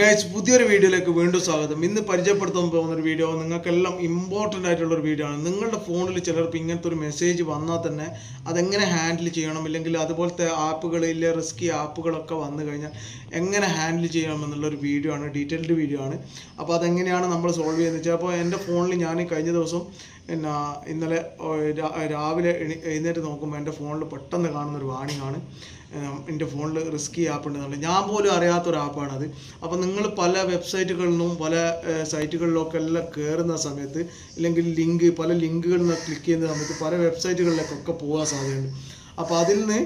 Guys പുതിയൊരു വീഡിയോയിലേക്ക് വീണ്ടും സ്വാഗതം. ഇന്ന് പരിചയപ്പെടുത്താൻ പോകുന്ന ഒരു വീഡിയോ നിങ്ങൾക്കെല്ലാം ഇമ്പോർട്ടന്റ് ആയിട്ടുള്ള ഒരു വീഡിയോ ആണ്. നിങ്ങളുടെ ഫോണിൽ ചിലർക്ക് ഇങ്ങനത്തെ ഒരു മെസ്സേജ് വന്നാൽ തന്നെ അതെങ്ങനെ ഹാൻഡിൽ ചെയ്യണം? ഇല്ലെങ്കിൽ അതുപോലത്തെ ആപ്പുകളിലെ റിസ്കി ആപ്പുകളൊക്കെ വന്നു കഴിഞ്ഞാൽ എങ്ങനെ ഹാൻഡിൽ ചെയ്യണം എന്നുള്ളൊരു വീഡിയോ ആണ് ഡീറ്റെയിൽഡ് വീഡിയോ ആണ്. അപ്പോൾ അതെങ്ങനെയാണ് നമ്മൾ സോൾവ് ചെയ്യുന്നത് വെച്ചാൽ അപ്പോൾ എന്റെ ഫോണിൽ ഞാൻ കഴിഞ്ഞ ദിവസം പിന്നെ ഇന്നലെ രാവിലെ എഴുന്നേറ്റ് നോക്കുമ്പോൾ എന്റെ ഫോണിൽ പെട്ടെന്ന് കാണുന്ന ഒരു വാണിംഗ് ആണ്. എന്റെ ഫോണിൽ റിസ്കി ആപ്പ് ഉണ്ടെന്നുള്ളത്. ഞാൻ പോലും അറിയാത്ത അറിയാത്തൊരു ആപ്പാണത് അപ്പോൾ നിങ്ങൾ പല വെബ്സൈറ്റുകളിൽ നിന്നും പല സൈറ്റുകളിലൊക്കെ എല്ലാം കയറുന്ന സമയത്ത് ഇല്ലെങ്കിൽ ലിങ്ക് പല ലിങ്കുകളിൽ നിന്ന് ക്ലിക്ക് ചെയ്യുന്ന സമയത്ത് പല വെബ്സൈറ്റുകളിലേക്കൊക്കെ പോകാൻ സാധ്യതയുണ്ട്. അപ്പോൾ അതിൽ നിന്ന്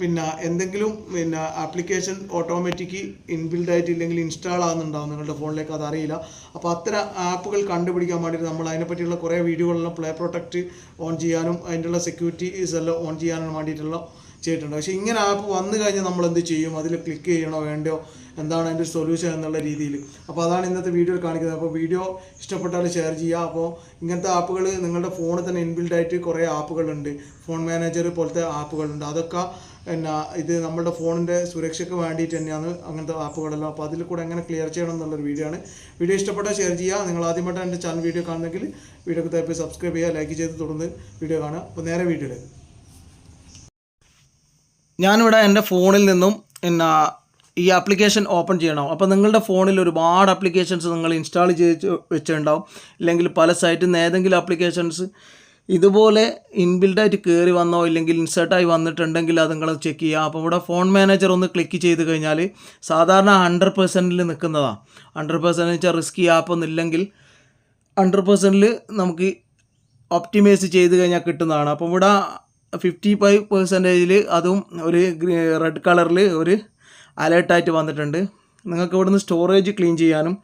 പിന്നെ എന്തെങ്കിലും പിന്നെ ആപ്ലിക്കേഷൻ ഓട്ടോമാറ്റിക്ക് ഇൻബിൽഡ് ആയിട്ട് ഇല്ലെങ്കിൽ ഇൻസ്റ്റാൾ ആകുന്നുണ്ടാവും നിങ്ങളുടെ ഫോണിലേക്ക് അത് അറിയില്ല അപ്പോൾ അത്തരം ആപ്പുകൾ കണ്ടുപിടിക്കാൻ വേണ്ടിയിട്ട് നമ്മൾ അതിനെപ്പറ്റിയുള്ള കുറേ വീഡിയോകളെല്ലാം പ്ലേ പ്രൊട്ടക്റ്റ് ഓൺ ചെയ്യാനും അതിന്റെ സെക്യൂരിറ്റീസ് എല്ലാം ഓൺ ചെയ്യാനും വേണ്ടിയിട്ടുള്ള ചെയ്തിട്ടുണ്ട്. പക്ഷേ ഇങ്ങനെ ആപ്പ് വന്നു കഴിഞ്ഞാൽ നമ്മൾ എന്ത് ചെയ്യും? അതിൽ ക്ലിക്ക് ചെയ്യണോ വേണ്ടയോ? എന്താണ് അതിന്റെ സൊല്യൂഷൻ എന്നുള്ള രീതിയിൽ. അപ്പോൾ അതാണ് ഇന്നത്തെ വീഡിയോയിൽ കാണിക്കുന്നത്. അപ്പോൾ വീഡിയോ ഇഷ്ടപ്പെട്ടാൽ ഷെയർ ചെയ്യുക. അപ്പോൾ ഇങ്ങനത്തെ ആപ്പുകൾ നിങ്ങളുടെ ഫോണിൽ തന്നെ ഇൻബിൽഡ് ആയിട്ട് കുറേ ആപ്പുകളുണ്ട് ഫോൺ മാനേജർ പോലത്തെ ആപ്പുകളുണ്ട് അതൊക്കെ എന്നാ ഇത് നമ്മുടെ ഫോണിന്റെ സുരക്ഷയ്ക്ക് വേണ്ടിയിട്ട് തന്നെയാണ് അങ്ങനത്തെ ആപ്പുകളെല്ലാം അപ്പോൾ അതിൽ കൂടെ എങ്ങനെ ക്ലിയർ ചെയ്യണം എന്നുള്ളൊരു വീഡിയോ ആണ്. വീഡിയോ ഇഷ്ടപ്പെട്ടാൽ ഷെയർ ചെയ്യുക. നിങ്ങൾ ആദ്യമായിട്ട് എന്റെ ചാനൽ വീഡിയോ കാണുന്നെങ്കിൽ വീഡിയോക്ക് താല്പര്യം സബ്സ്ക്രൈബ് ചെയ്യുക. ലൈക്ക് ചെയ്ത് തുടർന്ന് വീഡിയോ കാണുക. അപ്പോൾ നേരെ വീഡിയോയിലേക്ക് ഞാനിവിടെ എന്റെ ഫോണിൽ നിന്നും പിന്നെ ഈ ആപ്ലിക്കേഷൻ ഓപ്പൺ ചെയ്യണം. അപ്പോൾ നിങ്ങളുടെ ഫോണിൽ ഒരുപാട് ആപ്ലിക്കേഷൻസ് നിങ്ങൾ ഇൻസ്റ്റാൾ ചെയ്ത് വെച്ചിട്ടുണ്ടാവും. ഇല്ലെങ്കിൽ പല സൈറ്റിൽ നിന്ന് ഏതെങ്കിലും ആപ്ലിക്കേഷൻസ് ഇതുപോലെ ഇൻബിൽഡായിട്ട് കയറി വന്നോ ഇല്ലെങ്കിൽ ഇൻസേർട്ടായി വന്നിട്ടുണ്ടെങ്കിൽ അത് നിങ്ങൾ ചെക്ക് ചെയ്യുക. അപ്പോൾ ഇവിടെ ഫോൺ മാനേജർ ഒന്ന് ക്ലിക്ക് ചെയ്ത് കഴിഞ്ഞാൽ സാധാരണ ഹൺഡ്രഡ് പെർസെന്റിൽ നിൽക്കുന്നതാണ് ഹൺഡ്രഡ് പെർസെന്റ് വെച്ചാൽ റിസ്കി ആപ്പൊന്നും ഒന്നില്ലെങ്കിൽ ഹൺഡ്രഡ് പെർസെന്റിൽ നമുക്ക് ഒപ്റ്റിമൈസ് ചെയ്ത് കഴിഞ്ഞാൽ കിട്ടുന്നതാണ്. അപ്പോൾ ഇവിടെ ഫിഫ്റ്റി ഫൈവ് പെർസെന്റേജിൽ അതും ഒരു റെഡ് കളറിൽ ഒരു അലേർട്ടായിട്ട് വന്നിട്ടുണ്ട്. നിങ്ങൾക്ക് ഇവിടുന്ന് സ്റ്റോറേജ് ക്ലീൻ ചെയ്യാനും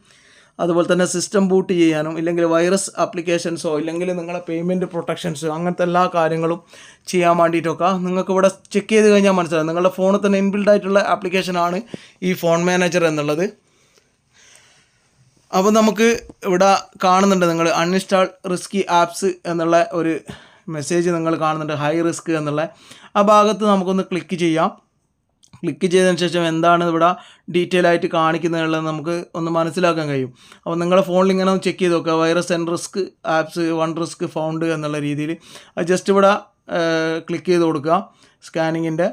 അതുപോലെ തന്നെ സിസ്റ്റം ബൂട്ട് ചെയ്യാനും ഇല്ലെങ്കിൽ വൈറസ് ആപ്ലിക്കേഷൻസോ ഇല്ലെങ്കിൽ നിങ്ങളെ പേയ്മെന്റ് പ്രൊട്ടക്ഷൻസോ അങ്ങനത്തെ എല്ലാ കാര്യങ്ങളും ചെയ്യാൻ വേണ്ടിയിട്ടൊക്കെ നിങ്ങൾക്ക് ഇവിടെ ചെക്ക് ചെയ്ത് കഴിഞ്ഞാൽ മനസ്സിലാവും. നിങ്ങളുടെ ഫോണിൽ തന്നെ ഇൻബിൽഡ് ആയിട്ടുള്ള ആപ്ലിക്കേഷനാണ് ഈ ഫോൺ മാനേജർ എന്നുള്ളത്. അപ്പോൾ നമുക്ക് ഇവിടെ കാണുന്നുണ്ട് നിങ്ങൾ അൺഇൻസ്റ്റാൾ റിസ്കി ആപ്സ് എന്നുള്ള ഒരു മെസ്സേജ് നിങ്ങൾ കാണുന്നുണ്ട് ഹൈ റിസ്ക് എന്നുള്ള ആ ഭാഗത്ത് നമുക്കൊന്ന് ക്ലിക്ക് ചെയ്യാം. ക്ലിക്ക് ചെയ്തതിന് ശേഷം എന്താണ് ഇവിടെ ഡീറ്റെയിൽ ആയിട്ട് കാണിക്കുന്നതെന്നുള്ളത് നമുക്ക് ഒന്ന് മനസ്സിലാക്കാൻ കഴിയും. അപ്പോൾ നിങ്ങളുടെ ഫോണിൽ ഇങ്ങനെ ഒന്ന് ചെക്ക് ചെയ്ത് നോക്കുക. Virus and risk apps one risk found എന്നുള്ള രീതിയിൽ. ജസ്റ്റ് ഇവിടെ ക്ലിക്ക് ചെയ്ത് കൊടുക്കുക. സ്കാനിങ്ങിന്റെ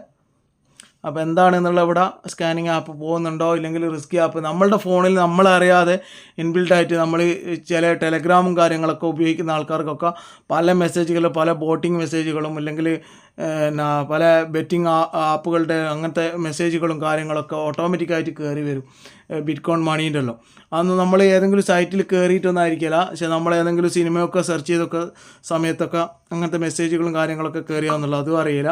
അപ്പോൾ എന്താണെന്നുള്ള ഇവിടെ സ്കാനിങ് ആപ്പ് പോകുന്നുണ്ടോ? ഇല്ലെങ്കിൽ റിസ്ക് ആപ്പ് നമ്മളുടെ ഫോണിൽ നമ്മളറിയാതെ ഇൻബിൽഡായിട്ട് നമ്മൾ ചില ടെലഗ്രാമും കാര്യങ്ങളൊക്കെ ഉപയോഗിക്കുന്ന ആൾക്കാർക്കൊക്കെ പല മെസ്സേജുകൾ പല ബോട്ടിംഗ് മെസ്സേജുകളും അല്ലെങ്കിൽ പല ബെറ്റിംഗ് ആപ്പുകളുടെ അങ്ങനത്തെ മെസ്സേജുകളും കാര്യങ്ങളൊക്കെ ഓട്ടോമാറ്റിക്കായിട്ട് കയറി വരും. ബിറ്റ് കോൺ മണീന്റെ അന്ന് നമ്മൾ ഏതെങ്കിലും സൈറ്റിൽ കയറിയിട്ടൊന്നും ആയിരിക്കില്ല പക്ഷെ നമ്മൾ ഏതെങ്കിലും സിനിമയൊക്കെ സെർച്ച് ചെയ്തൊക്കെ സമയത്തൊക്കെ അങ്ങനത്തെ മെസ്സേജുകളും കാര്യങ്ങളൊക്കെ കയറിയാന്നുള്ളത് അതും അറിയില്ല.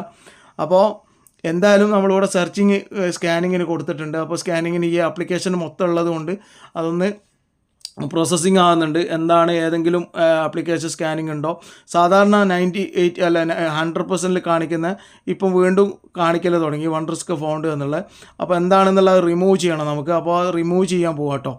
അപ്പോൾ എന്തായാലും നമ്മളിവിടെ സെർച്ചിങ് സ്കാനിങ്ങിന് കൊടുത്തിട്ടുണ്ട്. അപ്പോൾ സ്കാനിങ്ങിന് ഈ ആപ്ലിക്കേഷൻ മൊത്തം ഉള്ളത് കൊണ്ട് അതൊന്ന് പ്രോസസ്സിങ് ആകുന്നുണ്ട് എന്താണ് ഏതെങ്കിലും ആപ്ലിക്കേഷൻ സ്കാനിങ് ഉണ്ടോ? സാധാരണ നയന്റി എയ്റ്റ് അല്ല ഹൺഡ്രഡ് പെർസെന്റിൽ കാണിക്കുന്ന ഇപ്പം വീണ്ടും കാണിക്കൽ തുടങ്ങി. വൺ റിസ്ക് ഫൗണ്ട് എന്നുള്ളത് അപ്പോൾ എന്താണെന്നുള്ളത് റിമൂവ് ചെയ്യണം നമുക്ക്. അപ്പോൾ റിമൂവ് ചെയ്യാൻ പോകാം കേട്ടോ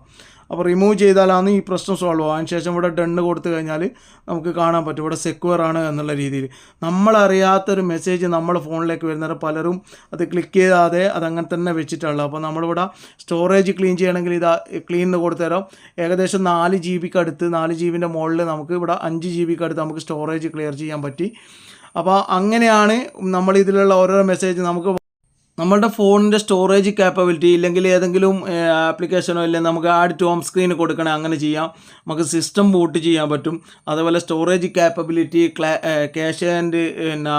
അപ്പോൾ റിമൂവ് ചെയ്താലാണ് ഈ പ്രശ്നം സോൾവ് ആവുക. അതിന് ശേഷം ഇവിടെ ഡണ്ണ് കൊടുത്തു കഴിഞ്ഞാൽ നമുക്ക് കാണാൻ പറ്റും. ഇവിടെ സെക്യൂർ ആണ് എന്നുള്ള രീതിയിൽ. നമ്മളറിയാത്തൊരു മെസ്സേജ് നമ്മുടെ ഫോണിലേക്ക് വരുന്നത് പലരും അത് ക്ലിക്ക് ചെയ്യാതെ അതങ്ങനെ തന്നെ വെച്ചിട്ടുള്ളൂ അപ്പോൾ നമ്മളിവിടെ സ്റ്റോറേജ് ക്ലീൻ ചെയ്യണമെങ്കിൽ ഇത് ക്ലീൻ എന്ന് കൊടുത്തുതരാം ഏകദേശം നാല് ജി ബിക്ക് അടുത്ത് നാല് ജി ബിന്റെ മുകളിൽ നമുക്ക് ഇവിടെ അഞ്ച് ജി ബിക്ക് അടുത്ത് നമുക്ക് സ്റ്റോറേജ് ക്ലിയർ ചെയ്യാൻ പറ്റി. അപ്പോൾ അങ്ങനെയാണ് നമ്മൾ ഇതിലുള്ള ഓരോരോ മെസ്സേജ് നമുക്ക് നമ്മളുടെ ഫോണിന്റെ സ്റ്റോറേജ് കാപ്പബിലിറ്റി ഇല്ലെങ്കിൽ ഏതെങ്കിലും ആപ്ലിക്കേഷനോ ഇല്ലെങ്കിൽ നമുക്ക് ആഡ് ടു ഹോം സ്ക്രീൻ കൊടുക്കണേ അങ്ങനെ ചെയ്യാം. നമുക്ക് സിസ്റ്റം ബൂട്ട് ചെയ്യാൻ പറ്റും. അതുപോലെ സ്റ്റോറേജ് ക്യാപ്പബിലിറ്റി ക്ലാ ക്യാഷ് ആൻഡ് പിന്നെ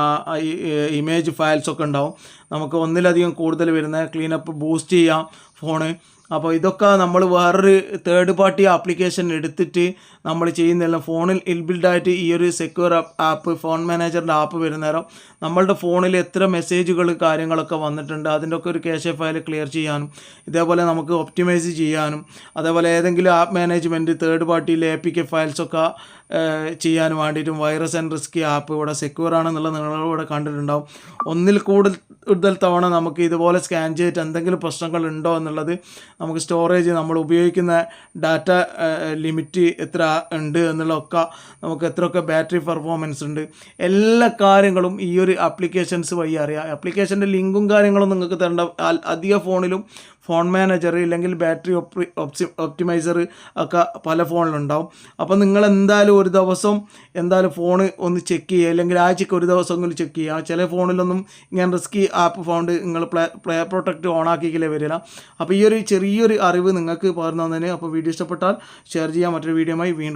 ഇമേജ് ഫയൽസ് ഒക്കെ ഉണ്ടാവും. നമുക്ക് ഒന്നിലധികം കൂടുതൽ വരുന്ന ക്ലീനപ്പ് ബൂസ്റ്റ് ചെയ്യാം ഫോണ് അപ്പോൾ ഇതൊക്കെ നമ്മൾ വേറൊരു തേർഡ് പാർട്ടി ആപ്ലിക്കേഷൻ എടുത്തിട്ട് നമ്മൾ ചെയ്യുന്നില്ല ഫോണിൽ ഇൻബിൽഡായിട്ട് ഈ ഒരു സെക്യൂർ ആപ്പ് ഫോൺ മാനേജറിന്റെ ആപ്പ് വരുന്നേരം നമ്മളുടെ ഫോണിൽ എത്ര മെസ്സേജുകൾ കാര്യങ്ങളൊക്കെ വന്നിട്ടുണ്ട്. അതിന്റെ ഒക്കെ ഒരു ക്യാഷ് ഫയൽ ക്ലിയർ ചെയ്യാനും ഇതേപോലെ നമുക്ക് ഒപ്റ്റിമൈസ് ചെയ്യാനും അതേപോലെ ഏതെങ്കിലും ആപ്പ് മാനേജ്മെന്റ് തേർഡ് പാർട്ടിയിലെ എ പി കെ ഫയൽസൊക്കെ ചെയ്യാൻ വേണ്ടിയിട്ടും വൈറസ് ആൻഡ് റിസ്ക് ആപ്പ് ഇവിടെ സെക്യൂർ ആണെന്നുള്ളത് നിങ്ങളിവിടെ കണ്ടിട്ടുണ്ടാവും. ഒന്നിൽ കൂടുതൽ കൂടുതൽ തവണ നമുക്ക് ഇതുപോലെ സ്കാൻ ചെയ്തിട്ട് എന്തെങ്കിലും പ്രശ്നങ്ങൾ ഉണ്ടോ എന്നുള്ളത് നമുക്ക് സ്റ്റോറേജ് നമ്മൾ ഉപയോഗിക്കുന്ന ഡാറ്റ ലിമിറ്റ് എത്ര ഉണ്ട് എന്നുള്ളതൊക്കെ നമുക്ക് എത്രയൊക്കെ ബാറ്ററി പെർഫോമൻസ് ഉണ്ട്. എല്ലാ കാര്യങ്ങളും ഈ ഒരു ആപ്ലിക്കേഷൻസ് വഴി അറിയാം. ആപ്ലിക്കേഷന്റെ ലിങ്കും കാര്യങ്ങളും നിങ്ങൾക്ക് തരേണ്ട അധിക ഫോണിലും ഫോൺ മാനേജർ ഇല്ലെങ്കിൽ ബാറ്ററി ഒപ്റ്റിമൈസർ ഒക്കെ പല ഫോണിലുണ്ടാവും. അപ്പോൾ നിങ്ങൾ എന്തായാലും ഒരു ദിവസം എന്തായാലും ഫോൺ ഒന്ന് ചെക്ക് ചെയ്യുക. അല്ലെങ്കിൽ ആഴ്ചയ്ക്ക് ഒരു ദിവസമെങ്കിലും ചെക്ക് ചെയ്യുക. ചില ഫോണിലൊന്നും ഇങ്ങനെ റിസ്കി ആപ്പ് ഫോണ്ട് നിങ്ങൾ പ്ലേ പ്ലേ പ്രൊട്ടക്റ്റ് ഓൺ ആക്കിക്കില്ലേ വരില്ല. അപ്പോൾ ഈ ഒരു ചെറിയൊരു അറിവ് നിങ്ങൾക്ക് പകർന്നു തന്നതിന് അപ്പോൾ വീഡിയോ ഇഷ്ടപ്പെട്ടാൽ ഷെയർ ചെയ്യാൻ മറ്റൊരു വീഡിയോയുമായി വീണ്ടും.